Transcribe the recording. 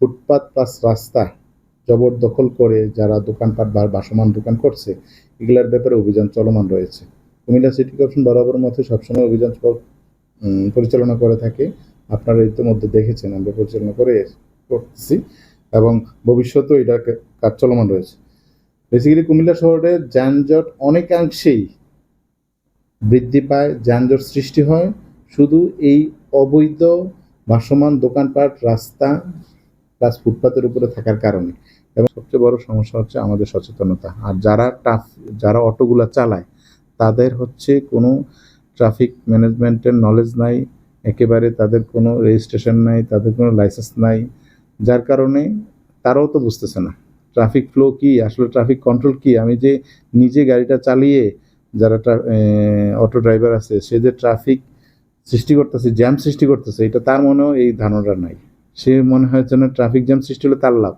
ফুটপাত plus রাস্তা জবরদখল করে যারা দোকানপাট বা বাসমান দোকান করছে, এগুলোর ব্যাপারে অভিযান চলমান রয়েছে। কুমিল্লা সিটি কর্পোরেশন বরাবর মতো সবসময় অভিযান পরিচালনা করে থাকে। আপনারা ইতিমধ্যে দেখেছেন, আমরা পরিচালনা করে করতেছি এবং ভবিষ্যতেও এটা কাজ চলমান রয়েছে। বেসিক্যালি কুমিল্লা শহরে যানজট অনেকাংশেই বৃদ্ধি পায়, যানজট সৃষ্টি হয়। শুধু এই অবৈধ ভাসমান দোকানপাট, রাস্তা প্লাস ফুটপাতের উপরে থাকার কারণে। এবং সবচেয়ে বড় সমস্যা হচ্ছে আমাদের সচেতনতা। আর যারা টাফ যারা অটোগুলা চালায়, তাদের হচ্ছে কোনো ট্রাফিক ম্যানেজমেন্টের নলেজ নাই, একেবারে তাদের কোনো রেজিস্ট্রেশন নাই, তাদের কোনো লাইসেন্স নাই, যার কারণে তারাও তো বুঝতেছে না। ট্রাফিক ফ্লো কি? আসলে ট্রাফিক কন্ট্রোল কি? আমি যে নিজে গাড়িটা চালিয়ে যারা অটো ড্রাইভার আছে, সে যে ট্রাফিক সৃষ্টি করতেছে জ্যাম সৃষ্টি করতেছে, এটা তার মনেও এই ধারণাটা নাই। সে মনে হয় যেন ট্রাফিক জ্যাম সৃষ্টি হলো তার লাভ।